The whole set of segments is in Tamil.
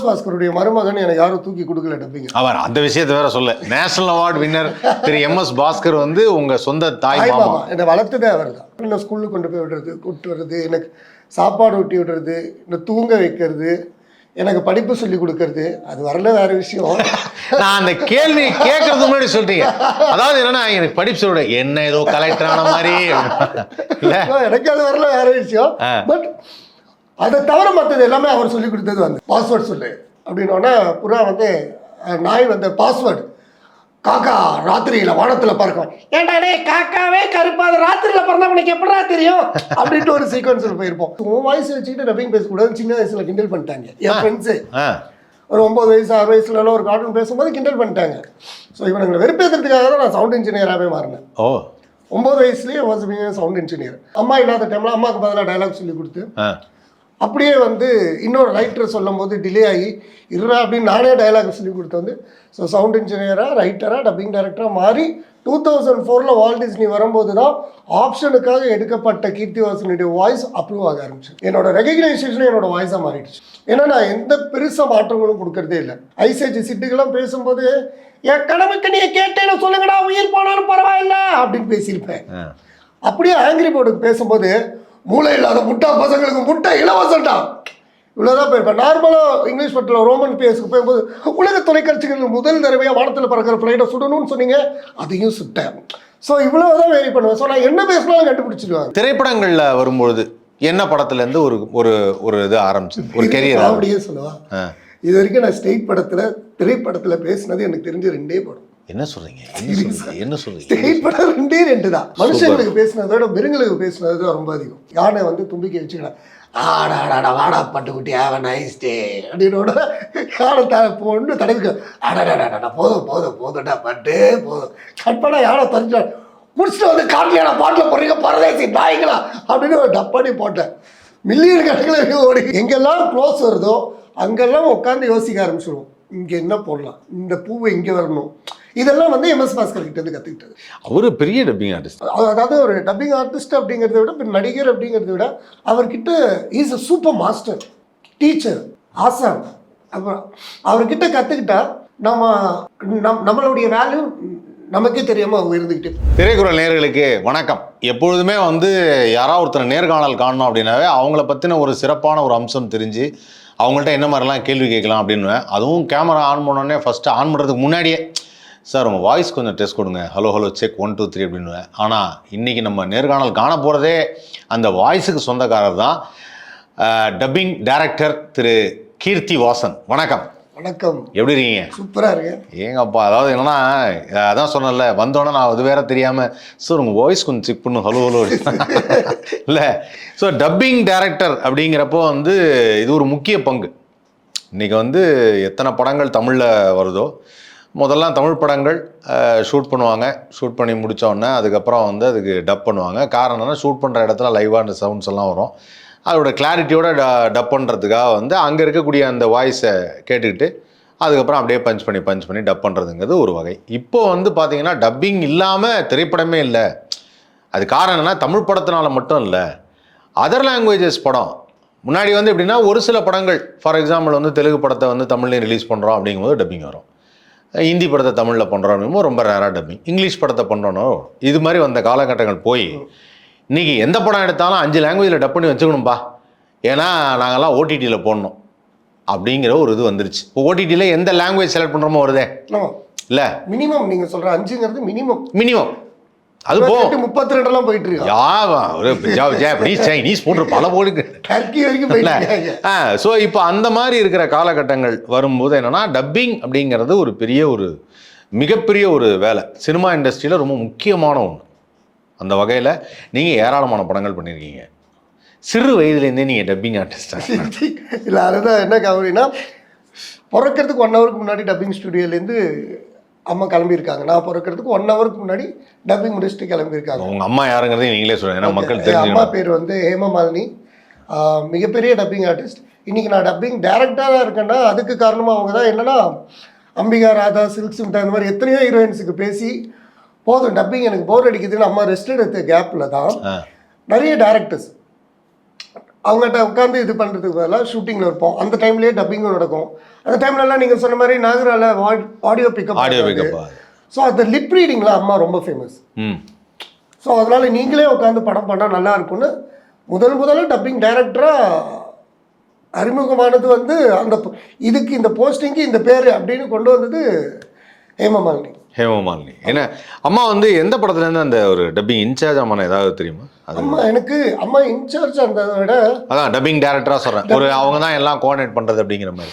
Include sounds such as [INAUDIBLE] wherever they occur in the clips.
எம்எஸ் பாஸ்கருடைய மருமகன் எனக்கு யாரும் தூக்கி கொடுக்கல டப்பிங்க. அவர் அந்த விஷயத்தை வேற சொல்ல. நேஷனல் அவார்டு வின்னர் திரு எம் எஸ் பாஸ்கர் வந்து உங்க சொந்த தாய் மாமா. என்னை வளர்த்ததே அவர் தான் என்ன ஸ்கூலுக்கு கொண்டு போய் விடுறது கூப்பிட்டு வர்றது எனக்கு சாப்பாடு ஊட்டி விடுறது என்ன தூங்க வைக்கிறது எனக்கு படிப்பு சொல்லி கொடுக்கறது அது வரல வேற விஷயம். [LAUGHS] நான் அந்த கேள்வி கேட்கறதுக்கு முன்னாடி சொல்றீங்க. அதாவது என்னன்னா எனக்கு படிப்பு சொல்ற என்ன ஏதோ கலெக்டர் ஆன மாதிரி. [LAUGHS] எனக்கு அது வரல வேற விஷயம். பட் அதை தவிர மற்றது எல்லாமே அவர் சொல்லி கொடுத்தது வந்து. பாஸ்வேர்ட் சொல்லு. அப்படின்னோடனே புறா வந்து நாய் வந்து பாஸ்வேர்டு காக்கா ராத்திரியில வானத்துல பறக்கும். ஏன்டா டேய் காக்காவே கருப்பாது ராத்திரியில பறந்தா உனக்கு எப்படா தெரியும்? அப்படின்ட்டு ஒரு சீக்வன்ஸில் போயிருப்போம். உன் வாய்ஸ் வச்சுக்கிட்டு டப்பிங் பேசக்கூடாதுன்னு சின்ன வயசுல கிண்டல் பண்ணிட்டாங்க. என் ஃப்ரெண்ட்ஸு ஒரு ஒம்பது வயசு ஆறு வயசுலலாம் ஒரு கார்ட்டூன் பேசும்போது கிண்டல் பண்ணிட்டாங்க. ஸோ இவனுங்களை வெறுப்பேற்றுறதுக்காக தான் நான் சவுண்ட் இன்ஜினியராகவே மாறினேன். ஓ. ஒம்பது வயசுலேயே வாஸ் சவுண்ட் இன்ஜினியர் அம்மா இல்லாத டைமில் அம்மாவுக்கு பதிலாக டைலாக் சொல்லி கொடுத்து அப்படியே வந்து இன்னொரு ரைட்டர் சொல்லும் போது டிலே ஆகி இருடா அப்படின்னு நானே டயலாக் சொல்லி கொடுத்து வந்து. ஸோ சவுண்ட் இன்ஜினியராக ரைட்டராக டப்பிங் டைரக்டராக மாறி டூ தௌசண்ட் ஃபோரில் வால் டிஸ்னி வரும்போது தான் ஆப்ஷனுக்காக எடுக்கப்பட்ட கீர்த்திவாசனுடைய வாய்ஸ் அப்ரூவ் ஆக ஆரம்பிச்சு என்னோட ரெகக்னைசேஷன் என்னோட வாய்ஸாக மாறிடுச்சு. ஏன்னா நான் எந்த பெருசாக மாற்றங்களும் கொடுக்கறதே இல்லை. ஐசேஜி சிட்டுக்கெல்லாம் பேசும்போது என் கனவுக்கு நீ கேட்டேன்னு சொல்லுங்கடா உயிர் போனாலும் பரவாயில்ல அப்படின்னு பேசியிருப்பேன். அப்படியே ஆங்கிரி போர்டுக்கு பேசும்போது மூளை இல்லாத முட்டா பசங்களுக்கு முட்டை இலவசம்டா. இவ்வளோதான் போயிருப்பேன் நார்மலாக இங்கிலீஷ் பட்டில் ரோமன் பேஸுக்கு போகும்போது உலக தொலைக்காட்சிகள் முதல் தடவையாக வானத்தில் பறக்கிற ஃப்ளைட்டை சுடணும்னு சொன்னீங்க? அதையும் சுட்டேன். ஸோ இவ்வளோதான் வேரி பண்ணுவேன். ஸோ நான் என்ன பேசினாலும் கண்டுபிடிச்சிடுவாங்க. திரைப்படங்கள்ல வரும்பொழுது என்ன படத்துல இருந்து ஒரு ஒரு ஒரு இது ஆரம்பிச்சது? ஒரு கெரியர் அப்படியே சொல்லுவா. இது வரைக்கும் நான் ஸ்டேட் படத்தில் திரைப்படத்தில் பேசினது எனக்கு தெரிஞ்ச ரெண்டே படம். என்ன சொல்றீங்க? என்ன சொல்றீங்க? ஸ்டேட் படம் ரெண்டே ரெண்டு தான். மனுஷங்களுக்கு பேசினதை விட மிருங்களுக்கு பேசினது ரொம்ப அதிகம். யானை வந்து தும்பிக்கை வச்சுக்கலாம் ஆடாடாடா வாடா பட்டுக்குட்டி ஹேவ் நைஸ் டே அப்படின்னோட யானை த பொண்ணு தடவிக்க அடடாடாடா போதும் போதும் போதும்டா பட்டு போதும். கட் பண்ண யானை தரிச்சா முடிச்சுட்டு வந்து காட்டில் பாட்டில் போடுறீங்க பரதேசி நாய்களா? அப்படின்னு ஒரு டப்பாடி போட்டேன். மில்லியன் கணக்கில் ஓடி. எங்கெல்லாம் க்ளோஸ் வருதோ அங்கெல்லாம் உட்காந்து யோசிக்க ஆரம்பிச்சிடுவோம் இங்கே என்ன போடலாம்? இந்த பூவை இங்கே வரணும். இதெல்லாம் வந்து எம்எஸ் பாஸ்கர் கிட்ட இருந்து கற்றுக்கிட்டது அவரு பெரிய டப்பிங் ஆர்டிஸ்ட் அதாவது ஒரு டப்பிங் ஆர்டிஸ்ட் அப்படிங்கிறத விட இப்ப நடிகர் அப்படிங்கிறத விட அவர்கிட்ட is a super master teacher ஆசான் அப்புறம் அவர்கிட்ட கற்றுக்கிட்டா நம்ம நம் நம்மளுடைய வேல்யூ நமக்கே தெரியாமல் உயர்ந்துக்கிட்டே. திரைக்குறள் நேயர்களுக்கு வணக்கம். எப்பொழுதுமே வந்து யாராவது ஒருத்தர் நேர்காணல் காணணும் அப்படின்னாவே அவங்கள பற்றின ஒரு சிறப்பான ஒரு அம்சம் தெரிஞ்சு அவங்கள்ட்ட என்ன மாதிரிலாம் கேள்வி கேட்கலாம் அப்படின்னு அதுவும் கேமரா ஆன் பண்ணோடனே ஃபஸ்ட்டு ஆன் பண்ணுறதுக்கு முன்னாடியே சார் உங்கள் வாய்ஸ் கொஞ்சம் டெஸ்ட் கொடுங்க. Hello hello check one two three அப்படின்னு. ஆனால் இன்றைக்கி நம்ம நேர்காணல் காண போகிறதே அந்த வாய்ஸுக்கு சொந்தக்காரர் தான் டப்பிங் டைரக்டர் திரு கீர்த்தி வாசன். வணக்கம். வணக்கம். எப்படி இருக்கீங்க? சூப்பராக இருக்கு ஏங்கப்பா அதாவது என்னன்னா அதான் சொன்னேன்ல வந்தோடனே நான் அது வேற தெரியாம சார் உங்க வாய்ஸ் கொஞ்சம் செக் பண்ணு. ஹலோ ஹலோ இல்லை. ஸோ டப்பிங் டைரக்டர் அப்படிங்கிறப்போ வந்து இது ஒரு முக்கிய பங்கு. இன்னைக்கு வந்து எத்தனை படங்கள் தமிழில் வருதோ முதல்லாம் தமிழ் படங்கள் ஷூட் பண்ணுவாங்க. ஷூட் பண்ணி முடித்தோடனே அதுக்கப்புறம் வந்து அதுக்கு டப் பண்ணுவாங்க. காரணம் என்னன்னா ஷூட் பண்ணுற இடத்துல லைவாக அந்த சவுண்ட்ஸ் எல்லாம் வரும். அதோட கிளாரிட்டியோட டப் பண்ணுறதுக்காக வந்து அங்கே இருக்கக்கூடிய அந்த வாய்ஸை கேட்டுக்கிட்டு அதுக்கப்புறம் அப்படியே பஞ்ச் பண்ணி பஞ்ச் பண்ணி டப் பண்ணுறதுங்கிறது ஒரு வகை. இப்போ வந்து பார்த்திங்கன்னா டப்பிங் இல்லாமல் திரைப்படமே இல்லை. அது காரணம் என்னன்னா தமிழ் படத்தினால மட்டும் இல்லை. அதர் லாங்குவேஜஸ் படம். முன்னாடி வந்து எப்படின்னா ஒரு சில படங்கள் ஃபார் எக்ஸாம்பிள் வந்து தெலுங்கு படத்தை வந்து தமிழ்லேயும் ரிலீஸ் பண்ணுறோம் அப்படிங்கும்போது டப்பிங் வரும். ஹிந்தி படத்தை தமிழில் அப்படிங்கும்போது ரொம்ப ரேராக டப்பிங் இங்கிலீஷ் படத்தை பண்ணுறோனோ இது மாதிரி வந்த காலகட்டங்கள் போய் இன்னைக்கு எந்த படம் எடுத்தாலும் அஞ்சு லாங்குவேஜில் டப் பண்ணி வச்சுக்கணும்பா. ஏன்னா நாங்கள்லாம் ஓடிடியில் போடணும். அப்படிங்கிற ஒரு இது வந்துருச்சு. இப்போ ஓடிடியில் எந்த லாங்குவேஜ் செலக்ட் பண்ணுறோமோ வருதே. இல்லை? மினிமம் நீங்கள் சொல்கிற அஞ்சுங்கிறது மினிமம் மினிமம் அது போகும் முப்பத்தி ரெண்டுலாம் போயிட்டு இருக்கு யாவா ஒரு ஜாப்பனீஸ் சைனீஸ் போன்ற பல போடுக்கு டர்க்கி வரைக்கும் ஆ ஸோ இப்போ அந்த மாதிரி இருக்கிற காலகட்டங்கள் வரும்போது என்னன்னா டப்பிங் அப்படிங்கிறது ஒரு பெரிய ஒரு மிகப்பெரிய ஒரு வேலை. சினிமா இண்டஸ்ட்ரியில் ரொம்ப முக்கியமான ஒன்று அந்த வகையில் நீங்கள் ஏராளமான படங்கள் பண்ணியிருக்கீங்க சிறு வயதுலேருந்தே நீங்கள் டப்பிங் ஆர்டிஸ்டாக இல்லை அதுதான் என்ன கவனினா பிறக்கிறதுக்கு ஒன் ஹவருக்கு முன்னாடி டப்பிங் ஸ்டுடியோலேருந்து அம்மா கிளம்பியிருக்காங்க. நான் பிறக்கிறதுக்கு ஒன் ஹவருக்கு முன்னாடி டப்பிங் முடிச்சுட்டு கிளம்பியிருக்காங்க. உங்கள் அம்மா யாருங்கிறதையும் நீங்களே சொல்லுங்கள் ஏன்னா மக்கள் அம்மா பேர் வந்து ஹேமமாலினி மிகப்பெரிய டப்பிங் ஆர்டிஸ்ட் இன்னைக்கு நான் டப்பிங் டேரக்டராக இருக்கேன்னா அதுக்கு காரணமாக அவங்க தான் என்னன்னா அம்பிகா ராதா சில்க் சிம்டா இந்த மாதிரி எத்தனையோ ஹீரோயின்ஸுக்கு பேசி போதும் டப்பிங் எனக்கு போர் அடிக்குதுன்னு அம்மா ரெஸ்ட் எடுத்த கேப்பில் தான் நிறைய டேரக்டர்ஸ் அவங்ககிட்ட உட்காந்து இது பண்ணுறதுக்கு பதிலாக ஷூட்டிங்கில் இருப்போம். அந்த டைம்லேயே டப்பிங்கும் நடக்கும். அந்த டைம்லலாம் நீங்கள் சொன்ன மாதிரி நாகரால audio pickup audio pickup so அந்த லிப் ரீடிங்கில் அம்மா ரொம்ப ஃபேமஸ் ம். ஸோ அதனால் நீங்களே உட்காந்து படம் பண்ணால் நல்லா இருக்கும்னு முதல் முதல்ல டப்பிங் டைரக்டராக அறிமுகமானது வந்து அந்த இதுக்கு இந்த போஸ்டிங்க்கு இந்த பேர் அப்படின்னு கொண்டு வந்தது ஹேமமாலினி. ஹேமமாலினி. ஏன்னா அம்மா வந்து எந்த படத்துல இருந்து அந்த ஒரு டப்பிங் இன்சார்ஜ் அம்மா ஏதாவது தெரியுமா? அது அம்மா எனக்கு அம்மா இன்சார்ஜ் அந்த விட அதான் டப்பிங் டேரக்டரா சொல்றேன். ஒரு அவங்க தான் எல்லாம் கோஆர்டினேட் பண்றது அப்படிங்கிற மாதிரி.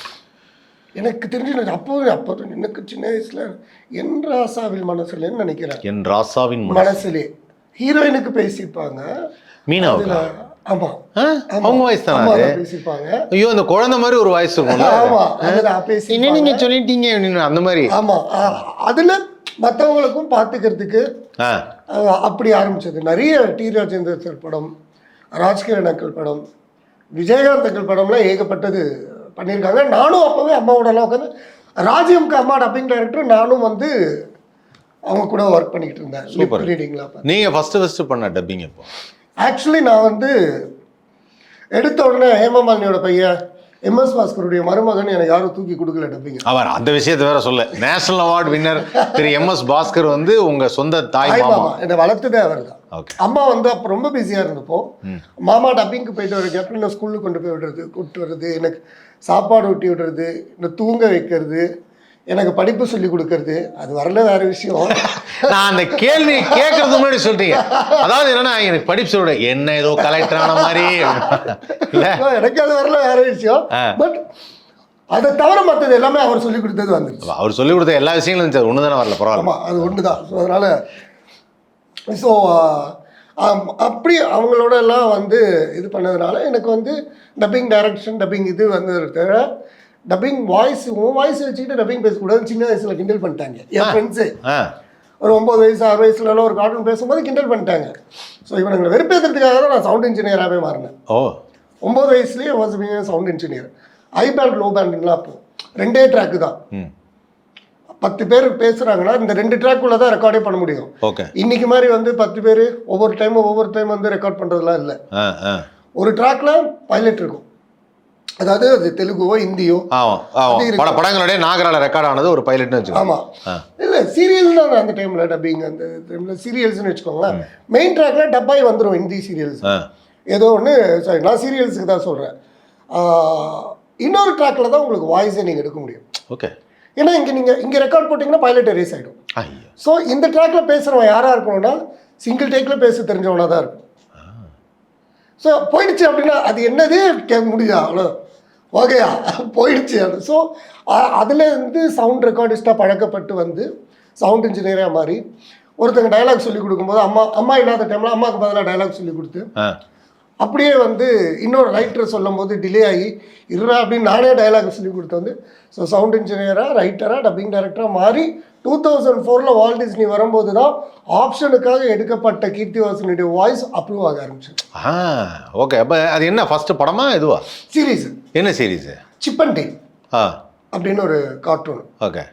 எனக்கு தெரிஞ்சு எனக்கு அப்போ அப்போ எனக்கு சின்ன வயசுல என் ராசாவில் மனசுலன்னு நினைக்கிறேன். என் ராசாவின். மனசுலே. ஹீரோயினுக்கு பேசியிருப்பாங்க. மீனாவுக்கா? ஆமா. ஆ? அவங்க வாய்ஸ் தானே பேசியிருப்பாங்க. ஐயோ அந்த குழந்தை மாதிரி ஒரு வாய்ஸ் ஆமா. அதுதான் பேசி நீங்க சொல்லிட்டீங்க அப்படின்னு அந்த மாதிரி. ஆமா. அதுல மற்றவங்களுக்கும் பார்த்துக்கிறதுக்கு அப்படி ஆரம்பிச்சது. நிறைய டி. ராஜேந்திர சார் படம் ராஜ்கிரண் படம் விஜயகாந்த் அங்கிள் படம்லாம் ஏகப்பட்டது பண்ணியிருக்காங்க. நானும் அப்போவே அம்மாவோடலாம் உட்காந்து ராஜ்யம்க்கு அம்மா டப்பிங் டைரக்டர் நானும் வந்து அவங்க கூட ஒர்க் பண்ணிக்கிட்டு இருந்தேன். Super. ரீடிங்லாம் நீங்க ஃபர்ஸ்ட் ஃபர்ஸ்ட் பண்ண டப்பிங் இப்போ ஆக்சுவலி நான் வந்து எடுத்த உடனே ஹேமமாலினியோட பையன் எம்எஸ் பாஸ்கருடைய மருமகன் எனக்கு யாரும் தூக்கி கொடுக்கல டப்பிங்க அவர் அந்த விஷயத்தை வேற சொல்ல. நேஷனல் அவார்ட் வின்னர் திரு எம் எஸ் பாஸ்கர் வந்து உங்க சொந்த தாய் மாமா. என்னை வளர்த்ததே அவர் தான் அம்மா வந்து அப்போ ரொம்ப பிஸியாக இருந்தப்போ மாமா டப்பிங்க்கு போயிட்டு வர கேப்டன் ஸ்கூலுக்கு கொண்டு போய் விடுறது கூப்பிட்டு வர்றது எனக்கு சாப்பாடு ஊட்டி விடுறது இந்த தூங்க வைக்கிறது எனக்கு படிப்பு சொல்லி கொடுக்கறது அது வரல வேற விஷயம். [LAUGHS] நான் அந்த கேள்வி கேட்கறது முன்னாடி சொல்றீங்க. அதாவது என்னன்னா எனக்கு படிப்பு சொல்ற என்ன ஏதோ கலெக்டர் ஆன மாதிரி. இல்ல? எனக்கு அது வரல வேற விஷயம். பட் அதை தவிர மற்றது எல்லாமே அவர் சொல்லி கொடுத்தது வந்துருச்சு. அவர் சொல்லி கொடுத்த எல்லா விஷயங்களும் இருந்துச்சு. ஒன்று தானே வரல பரவாயில்ல. அது ஒன்று தான் ஸோ அதனால் ஸோ அப்படி அவங்களோட எல்லாம் வந்து இது பண்ணதுனால எனக்கு வந்து டப்பிங் டைரக்ஷன் டப்பிங் இது வந்து தவிர டப்பிங் வாய்ஸ் உன் வாய்ஸ் வச்சுக்கிட்டு டப்பிங் பேசக்கூடாதுன்னு சின்ன வயசில் கிண்டல் பண்ணிட்டாங்க. என் ஃப்ரெண்ட்ஸு ஒரு ஒம்பது வயசு ஆறு வயசுலலாம் ஒரு கார்ட்டூன் பேசும்போது கிண்டல் பண்ணிட்டாங்க. ஸோ இவனுங்களை வெறுப்பேற்றுறதுக்காக தான் நான் சவுண்ட் இன்ஜினியராகவே மாறினேன். ஓ. ஒம்பது வயசுலேயே was sound engineer high band low பேண்ட்லாம் அப்போ ரெண்டே ட்ராக்கு தான். பத்து பேர் பேசுகிறாங்கன்னா இந்த ரெண்டு ட்ராக்குள்ளே தான் ரெக்கார்டே பண்ண முடியும். ஓகே. இன்னைக்கு மாதிரி வந்து பத்து பேர் ஒவ்வொரு டைமும் ஒவ்வொரு டைம் வந்து ரெக்கார்ட் பண்ணுறதுலாம் இல்லை. ஒரு ட்ராக்ல பைலட் இருக்கும். அதாவது அது தெலுங்குவோ ஹிந்தியோ. பட படங்களுடைய நாகரால ரெக்கார்ட் ஆனது ஒரு பைலட்னு வச்சுக்கோங்க. ஆமாம். இல்லை சீரியல் தான் அந்த டைமில் டப்பிங் அந்த டைமில் சீரியல்ஸ்னு வச்சுக்கோங்களேன். மெயின் ட்ராக்ல டப்பாய் வந்துடும் ஹிந்தி சீரியல்ஸ் ஏதோ ஒன்று சாரி நான் சீரியல்ஸுக்கு தான் சொல்கிறேன் இன்னொரு ட்ராக்ல தான் உங்களுக்கு வாய்ஸை நீங்கள் எடுக்க முடியும். ஓகே ஏன்னா இங்கே நீங்கள் இங்கே ரெக்கார்ட் போட்டிங்கன்னா பைலட் ஆகிடும் ஐயோ. ஸோ இந்த ட்ராக்ல பேசுகிறவன் யாராக இருக்கணும்னா சிங்கிள் டேக்கில் பேச தெரிஞ்சவனாக தான் இருக்கும் ஸோ போயிடுச்சு அப்படின்னா அது என்னது? கேட்க முடியுது? அவ்வளோ. ஓகேயா? போயிடுச்சு அது ஸோ அதுலேருந்து சவுண்ட் ரெக்கார்டிஸ்ட்டாக பழக்கப்பட்டு வந்து சவுண்ட் இன்ஜினியராக மாறி ஒருத்தங்க டயலாக் சொல்லி கொடுக்கும்போது அம்மா அம்மா இல்லாத டைமில் அம்மாவுக்கு பதிலாக டயலாக் சொல்லி கொடுத்து அப்படியே வந்து இன்னொரு ரைட்டர் சொல்லும் போது டிலே ஆகி இருறா அப்படின்னு நானே டயலாக் சொல்லி கொடுத்து வந்து ஸோ சவுண்ட் இன்ஜினியராக ரைட்டராக டப்பிங் டைரக்டராக மாறி டூ தௌசண்ட் ஃபோரில் வால் டிஸ்னி வரும்போது தான் ஆப்ஷனுக்காக எடுக்கப்பட்ட கீர்த்திவாசனுடைய வாய்ஸ் அப்ரூவ் ஆக ஆரம்பிச்சு ஆ ஓகே அப்போ அது என்ன ஃபர்ஸ்ட் படமா இதுவா? சீரீஸ் என்ன சீரீஸு சிப்பன்டி ஆ. அப்படின்னு ஒரு கார்ட்டூன் ஓகே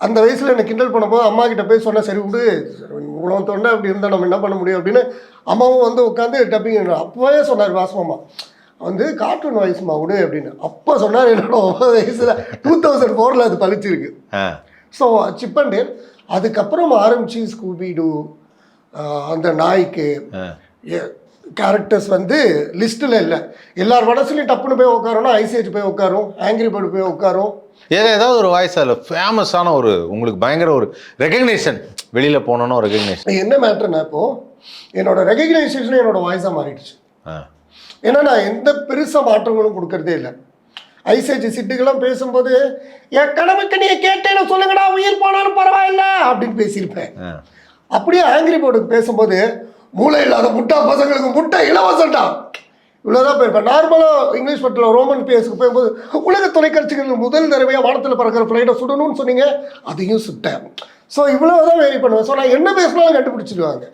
அந்த வயசில் என்னை கிண்டல் பண்ணும்போது அம்மா கிட்ட போய் சொன்னேன் சரி விடு இவ்வளோ தொண்டை அப்படி இருந்தால் நம்ம என்ன பண்ண முடியும்? அப்படின்னு அம்மாவும் வந்து உட்காந்து டப்பிங் அப்போவே சொன்னார் வாசமாமா வந்து கார்ட்டூன் வயசுமா விடு அப்படின்னு. அப்போ சொன்னார் என்னோட ஒன்பது வயசில் டூ தௌசண்ட் ஃபோரில் அது பழிச்சிருக்கு ஸோ சிப்பண்டேல் அதுக்கப்புறம் ஆரம்பிச்சு ஸ்கூபி டூ அந்த நாய்க்கு கேரக்டர்ஸ் வந்து லிஸ்ட்டில் இல்லை. எல்லார் மனசுலையும் டப்புன்னு போய் உட்காரோன்னா ஐசிஹெச் போய் உட்காரும் ஆங்கிரி பேர்டு போய் உட்காரும். ஏதோ ஏதாவது ஒரு வாய்ஸ் அதில் ஃபேமஸான ஒரு உங்களுக்கு பயங்கர ஒரு ரெகக்னேஷன் வெளியில் போனோன்னா ஒரு ரெகக்னேஷன் என்ன மேட்டர்னா இப்போ என்னோட ரெகக்னைசேஷன் என்னோட வாய்ஸாக மாறிடுச்சு. ஏன்னா நான் எந்த பெருசாக மாற்றங்களும் கொடுக்கறதே இல்லை. ஐசிஹெச் சிட்டுக்கெல்லாம் பேசும்போது என் கனவுக்கு நீ கேட்டேன்னு சொல்லுங்கடா உயிர் போனாலும் பரவாயில்ல அப்படின்னு பேசியிருப்பேன். அப்படியே ஆங்கிரி போர்டுக்கு பேசும்போது மூளை இல்லாத முட்டா பசங்களுக்கு முட்டை இலவசம்டா. இவ்வளோதான் போயிருப்பேன் நார்மலாக இங்கிலீஷ் பட்டில் ரோமன் பேஸுக்கு போகும்போது உலக தொலைக்காட்சிகள் முதல் தடவையாக வானத்தில் பறக்கிற ஃப்ளைட்டை சுடணும்னு சொன்னீங்க அதையும் சுட்டேன். ஸோ இவ்வளோ தான் வேரி பண்ணுவேன். ஸோ நான் என்ன பேசினாலும் கண்டுபிடிச்சிடுவாங்க.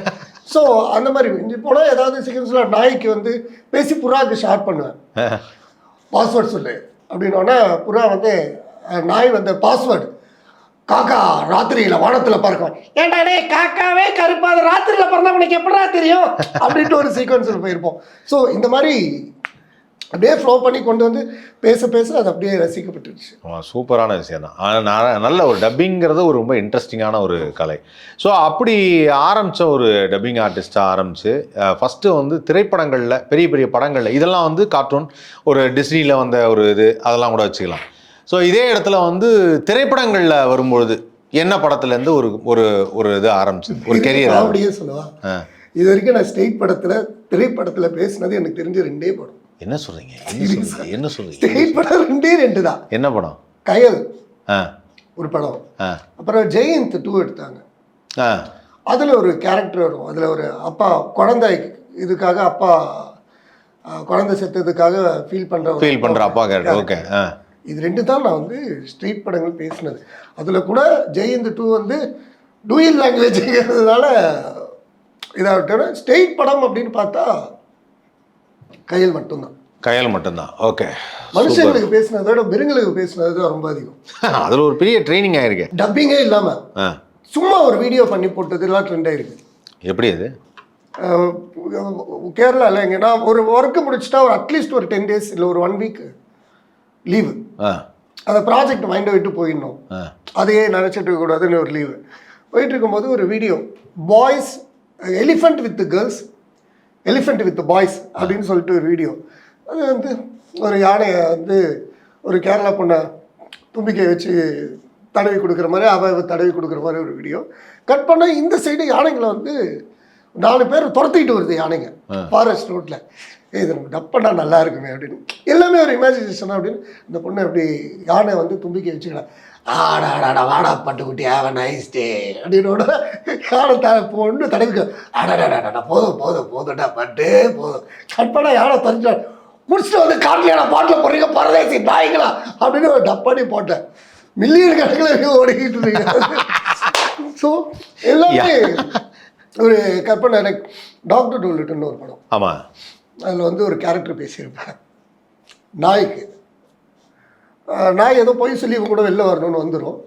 [LAUGHS] ஸோ அந்த மாதிரி. இஞ்சி போனால் ஏதாவது சீக்கிரத்தில் நாய்க்கு வந்து பேசி புறாக்கு ஷேர் பண்ணுவேன். [LAUGHS] பாஸ்வேர்ட் சொல்லு. அப்படின்னோடனே புறா வந்து நாய் வந்து பாஸ்வேர்டு காக்கா ராத்திரியில வானத்துல பறக்கும் ஏன்டா காக்காவே கருப்பா அது ராத்திரியில பறந்தா உனக்கு எப்படா தெரியும்? அப்படின்ட்டு ஒரு சீக்வன்ஸில் போயிருப்போம். ஸோ இந்த மாதிரி அப்படியே ஃப்ளோ பண்ணி கொண்டு வந்து பேச பேச அது அப்படியே ரசிக்கப்பட்டுருச்சு. சூப்பரான விஷயம் தான். ஆனால் நல்ல ஒரு டப்பிங்கிறது ஒரு ரொம்ப இன்ட்ரெஸ்டிங்கான ஒரு கலை. ஸோ அப்படி ஆரம்பித்த ஒரு டப்பிங் ஆர்டிஸ்ட்டாக ஆரம்பித்து ஃபஸ்ட்டு வந்து திரைப்படங்களில் பெரிய பெரிய படங்களில் இதெல்லாம் வந்து கார்ட்டூன் ஒரு டிஸ்னியில் வந்த ஒரு இது அதெல்லாம் கூட வச்சுக்கலாம். ஸோ இதே இடத்துல வந்து திரைப்படங்களில் வரும்பொழுது என்ன படத்துலேருந்து ஒரு ஒரு ஒரு இது ஆரம்பிச்சு ஒரு கெரியர் அப்படியே சொல்லுவா? இது வரைக்கும் நான் ஸ்டேட் படத்துல திரைப்படத்துல பேசினது எனக்கு தெரிஞ்ச ரெண்டே படம். என்ன சொல்கிறீங்க என்ன சொல்கிறீங்க ஸ்டேட் படம் ரெண்டே ரெண்டு தான். என்ன படம்? கயல். ஒரு படம். அப்புறம் ஜெயந்த் டூ எடுத்தாங்க. அதில் ஒரு கேரக்டர் வரும். அதில் ஒரு அப்பா குழந்தை இதுக்காக அப்பா குழந்தை செத்ததுக்காக ஃபீல் பண்ணுற ஃபீல் பண்ணுற அப்பா கேரக்டர் ஓகே ஆ. இது ரெண்டு தான் நான் வந்து ஸ்ட்ரீட் படங்கள் பேசினது. அதில் கூட ஜெயந்த் டூ வந்து டூயல் லாங்குவேஜ்ங்கிறதுனால இதாகட்டும் ஸ்டேட் படம் அப்படின்னு பார்த்தா கையில் மட்டும்தான். கையால் மட்டும்தான். ஓகே மனுஷங்களுக்கு பேசினதை விட மிருங்களுக்கு பேசினது ரொம்ப அதிகம். [LAUGHS] அதில் ஒரு பெரிய ட்ரைனிங் ஆயிருக்கு. டப்பிங்கே இல்லாமல் சும்மா ஒரு வீடியோ பண்ணி போட்டதுலாம் ட்ரெண்ட் ஆயிருக்கு. எப்படி அது? கேரளாவில் எங்கன்னா ஒரு ஒர்க்கு முடிச்சுட்டா ஒரு அட்லீஸ்ட் ஒரு டென் டேஸ் இல்லை ஒரு ஒன் வீக் லீவு. அந்த ப்ராஜெக்ட் மைண்டை விட்டு போயிடணும். அதையே நினச்சிட்டு இருக்கக்கூடாதுன்னு ஒரு லீவு. போயிட்டு இருக்கும்போது ஒரு video boys elephant with girls elephant with boys அப்படின்னு சொல்லிட்டு ஒரு வீடியோ அது வந்து ஒரு யானையை வந்து ஒரு கேரளா பொண்ணை தும்பிக்கை வச்சு தடவி கொடுக்குற மாதிரி அவ தடவி கொடுக்குற மாதிரி ஒரு வீடியோ கட் பண்ண இந்த சைடு யானைங்களை வந்து நாலு பேர் துரத்திட்டு வருது யானைங்க ஃபாரஸ்ட் ரோட்டில் ஏய் இது நம்ம டப் பண்ணா நல்லா இருக்குமே அப்படின்னு. எல்லாமே ஒரு இமேஜினேஷன் அப்படின்னு இந்த பொண்ணு அப்படி யானை வந்து தும்பிக்கை வச்சுக்கலாம் ஆடா ஆடாடா வாடா பட்டுக்குட்டி ஹேவ் நைஸ் டே அப்படின்னோட யானை த பொண்ணு தடவிக்க. ஆடாடாடாடா போதும் போதும் போதும்டா பட்டு போதும். கட் பண்ணா யானை தரிச்சா முடிச்சுட்டு வந்து காட்டில் யானை பாட்டில் போடுறீங்க பரதேசி நாய்ங்களா அப்படின்னு ஒரு டப் பண்ணி போட்டேன். மில்லியன் கணக்கில் ஓடிக்கிட்டு இருக்கு ஸோ எல்லாமே ஒரு கற்பனை எனக்கு டாக்டர் டூலிட்டுன்னு ஒரு படம். ஆமாம் அதில் வந்து ஒரு கேரக்டர் பேசியிருப்பேன் நாய்க்கு. நாய் ஏதோ பொய் சொல்லி இவங்க கூட வெளில வரணும்னு வந்துடும்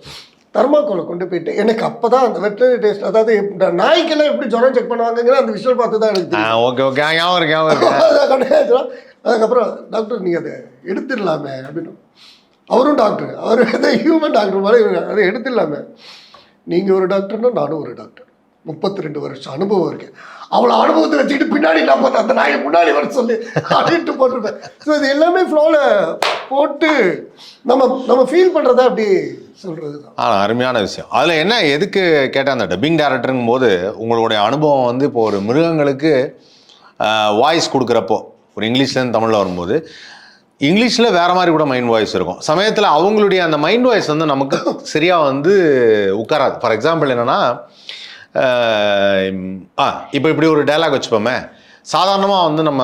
தர்மாக்கோலை கொண்டு போயிட்டு எனக்கு அப்போ தான் அந்த வெட்டரி டேஸ்ட் அதாவது நாய்க்கெல்லாம் எப்படி ஜுரம் செக் பண்ணுவாங்கங்கிற அந்த விஷுவல் பார்த்து தான் எனக்கு ஓகே ஓகே ஞாபகம். அதுக்கப்புறம் டாக்டர் நீங்கள் அதை எடுத்துடலாமே அப்படின்னு. அவரும் டாக்டர். அவர் வந்து ஹியூமன் டாக்டர் மாதிரி அதை எடுத்துடலாமே. நீங்கள் ஒரு டாக்டர்னா நானும் ஒரு டாக்டர். முப்பத்தி ரெண்டு வருஷம் அனுபவம் இருக்கு. அவ்வளோ அனுபவத்தை வச்சுக்கிட்டு பின்னாடி நான் பார்த்தேன் அந்த நாயை முன்னாடி வர சொல்லி. அப்படின்ட்டு போட்டிருப்பேன். ஸோ இது எல்லாமே ஃப்ளோவில் போட்டு நம்ம நம்ம ஃபீல் பண்ணுறதா அப்படி சொல்கிறது ஆனால் அருமையான விஷயம். அதில் என்ன எதுக்கு கேட்டேன் அந்த டப்பிங் டேரக்டருங்கும் போது உங்களுடைய அனுபவம் வந்து இப்போ ஒரு மிருகங்களுக்கு வாய்ஸ் கொடுக்குறப்போ ஒரு இங்கிலீஷ்லேருந்து தமிழில் வரும்போது இங்கிலீஷில் வேறு மாதிரி கூட மைண்ட் வாய்ஸ் இருக்கும். சமயத்தில் அவங்களுடைய அந்த மைண்ட் வாய்ஸ் வந்து நமக்கு சரியாக வந்து உட்காராது. ஃபார் எக்ஸாம்பிள் என்னென்னா ஆ இப்போ இப்படி ஒரு டைலாக் வச்சுப்போமே. சாதாரணமாக வந்து நம்ம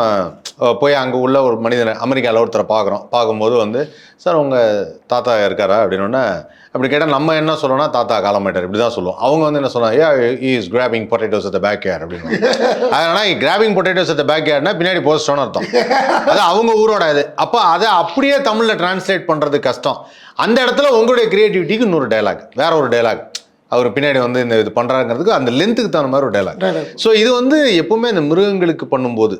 போய் அங்கே உள்ள ஒரு மனிதனை அமெரிக்காவில் ஒருத்தரை பார்க்குறோம் பார்க்கும்போது வந்து சார் உங்கள் தாத்தா இருக்காரா? அப்படின்னோடனே அப்படி கேட்டால் நம்ம என்ன சொல்லணும்னா தாத்தா காலமாட்டார் இப்படி தான் சொல்லுவோம். அவங்க வந்து என்ன சொன்னாங்க he is grabbing potatoes at backyard அப்படின்னு அதனால் கிராபிங் பொட்டேட்டோஸ் at பேக் யார்னா பின்னாடி போஸ்டோன்னு அர்த்தம். அது அவங்க ஊரோட இது. அப்போ அதை அப்படியே தமிழில் டிரான்ஸ்லேட் பண்ணுறது கஷ்டம். அந்த இடத்துல உங்களுடைய கிரியேட்டிவிட்டிக்கு இன்னொரு டைலாக் வேற ஒரு டைலாக் அவர் பின்னாடி வந்து இந்த இது பண்ணுறாங்கிறதுக்கு அந்த லென்த்துக்கு தகுந்த மாதிரி ஒரு டைலாக். ஸோ இது வந்து எப்பவுமே இந்த மிருகங்களுக்கு பண்ணும்போது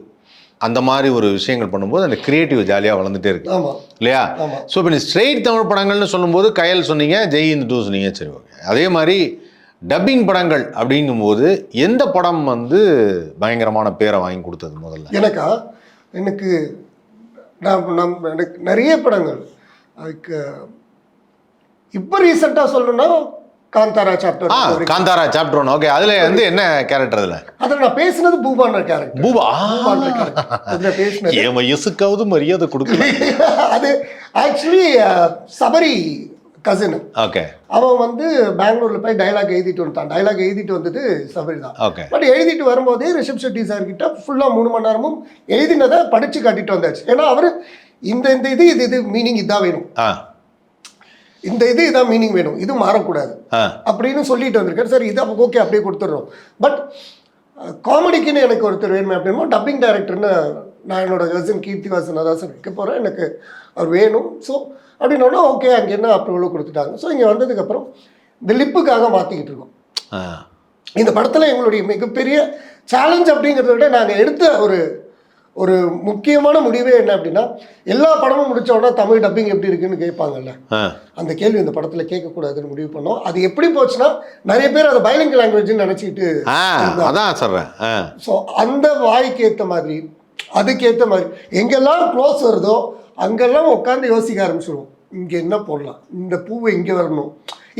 அந்த மாதிரி ஒரு விஷயங்கள் பண்ணும்போது அந்த கிரியேட்டிவ் ஜாலியாக வளர்ந்துட்டே இருக்கு. இல்லையா. ஸோ இப்போ நீ ஸ்ட்ரெயிட் தமிழ் படங்கள்னு சொல்லும்போது கயல் சொன்னீங்க ஜெய் இந்த டூ சொன்னீங்க சரி ஓகே அதே மாதிரி டப்பிங் படங்கள் அப்படிங்கும்போது எந்த படம் வந்து பயங்கரமான பேரை வாங்கி கொடுத்தது முதல்ல? எனக்கா? எனக்கு நான் நம் எனக்கு நிறைய படங்கள். அதுக்கு இப்போ ரீசெண்டாக சொல்லணும்னா Kantara a chapter Kantara chapter one okay அதில் வந்து என்ன கேரக்டர் அதில்? அதில் நான் பேசினது பூபான்ற கேரக்டர் பூபா பூபான்ற கேரக்டர் அதில் பேசினது என் வயசுக்காவது மரியாதை கொடுக்கல. [LAUGHS] அது ஆக்சுவலி சபரி கசின் ஓகே அவன் வந்து பெங்களூர்ல போய் டைலாக் எழுதிட்டு வந்துட்டான். டைலாக் எழுதிட்டு வந்தது சபரி தான். ஓகே பட் எழுதிட்டு வரும்போதே ரிஷப் ஷெட்டி சார் கிட்ட ஃபுல்லாக மூணு மணி நேரமும் எழுதினதை படிச்சு காட்டிட்டு வந்தாச்சு. ஏன்னா அவர் இந்த இந்த இது இது இது மீனிங் இதான் வேணும். ஆ. இந்த இது இதான் மீனிங் வேணும். இது மாறக்கூடாது. அப்படின்னு சொல்லிட்டு வந்திருக்காரு. சார் இது ஓகே அப்படியே கொடுத்துட்றோம். பட் காமெடிக்குன்னு எனக்கு ஒருத்தர் வேணுமே அப்படின்னா டப்பிங் டைரக்டர்னு நான் என்னோட கசின் கீர்த்திவாசன் தான் சார் வைக்க போகிறேன் எனக்கு அவர் வேணும். ஸோ அப்படின்னோடனே ஓகே அங்கே என்ன அப்ரூவலும் கொடுத்துட்டாங்க. ஸோ இங்கே வந்ததுக்கப்புறம் இந்த லிப்புக்காக மாற்றிக்கிட்டு இருக்கோம். இந்த படத்தில் எங்களுடைய மிகப்பெரிய சேலஞ்ச் அப்படிங்கிறத விட நாங்கள் எடுத்த ஒரு ஒரு முக்கியமான முடிவே என்ன அப்படின்னா எல்லா படமும் முடிச்ச உடனே தமிழ் டப்பிங் எப்படி இருக்குன்னு கேட்பாங்கல்ல? அந்த கேள்வி இந்த படத்தில் கேட்கக்கூடாதுன்னு முடிவு பண்ணோம். அது எப்படி போச்சுன்னா நிறைய பேர் அதை பைலிங் லாங்குவேஜ்னு நினச்சிக்கிட்டு அதான் சொல்கிறேன் ஸோ அந்த வாய்க்கு ஏற்ற மாதிரி அதுக்கேற்ற மாதிரி எங்கெல்லாம் க்ளோஸ் வருதோ அங்கெல்லாம் உட்காந்து யோசிக்க ஆரம்பிச்சிடுவோம் இங்கே என்ன போடலாம்? இந்த பூவை இங்கே வரணும்.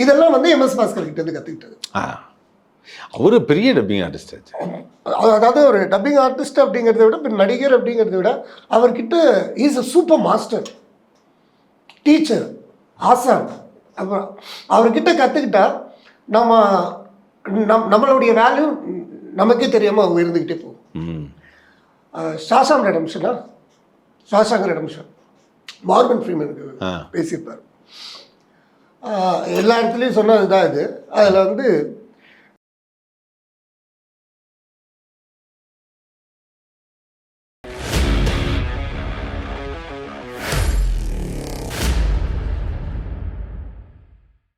இதெல்லாம் வந்து எம்எஸ் பாஸ்கர் கிட்ட இருந்து கற்றுக்கிட்டது அவரு பெரிய டப்பிங் ஆர்டிஸ்ட் ஆச்சு. அதாவது ஒரு டப்பிங் ஆர்டிஸ்ட் அப்படிங்கிறத விட இப்ப நடிகர் அப்படிங்கிறத விட அவர்கிட்ட is a super master teacher ஆசான். அப்புறம் அவர்கிட்ட கற்றுக்கிட்டா நம்ம நம் நம்மளுடைய வேல்யூ நமக்கே தெரியாமல் உயர்ந்துக்கிட்டே போகும். ம். ஷாசாங் ரெடம்ஷனா ஷாசாங் ரெடம்ஷன் மார்கன் ஃப்ரீமனுக்கு ஆ. பேசியிருப்பார். எல்லா இடத்துலையும் சொன்னது தான் இது. அதில் வந்து